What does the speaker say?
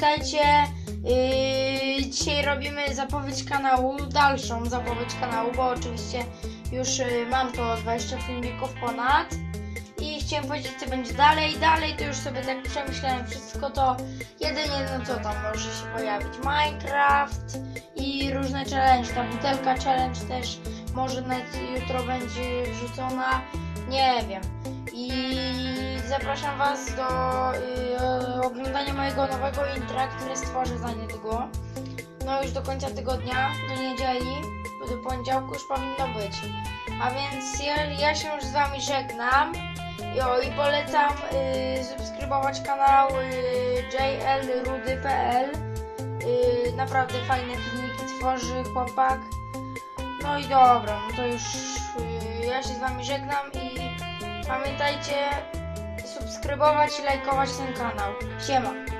pamiętajcie, yy, dzisiaj robimy zapowiedź kanału, dalszą zapowiedź kanału, bo oczywiście już yy, mam to 20 filmików ponad. I chciałem powiedzieć, co będzie dalej. Dalej to już sobie tak przemyślałem wszystko, to jedynie no co tam może się pojawić. Minecraft i różne challenge. Ta butelka challenge też może nawet jutro będzie wrzucona. Nie wiem. I zapraszam Was do y, oglądania mojego nowego intra, które stworzę za niedługo. No już do końca tygodnia, do niedzieli, do poniedziałku już powinno być. A więc ja, ja się już z Wami żegnam. Jo, i polecam y, subskrybować kanał y, jlrudy.pl y, Naprawdę fajne filmiki tworzy chłopak. No i dobra, no to już y, ja się z Wami żegnam i pamiętajcie subskrybować i lajkować ten kanał. Siema!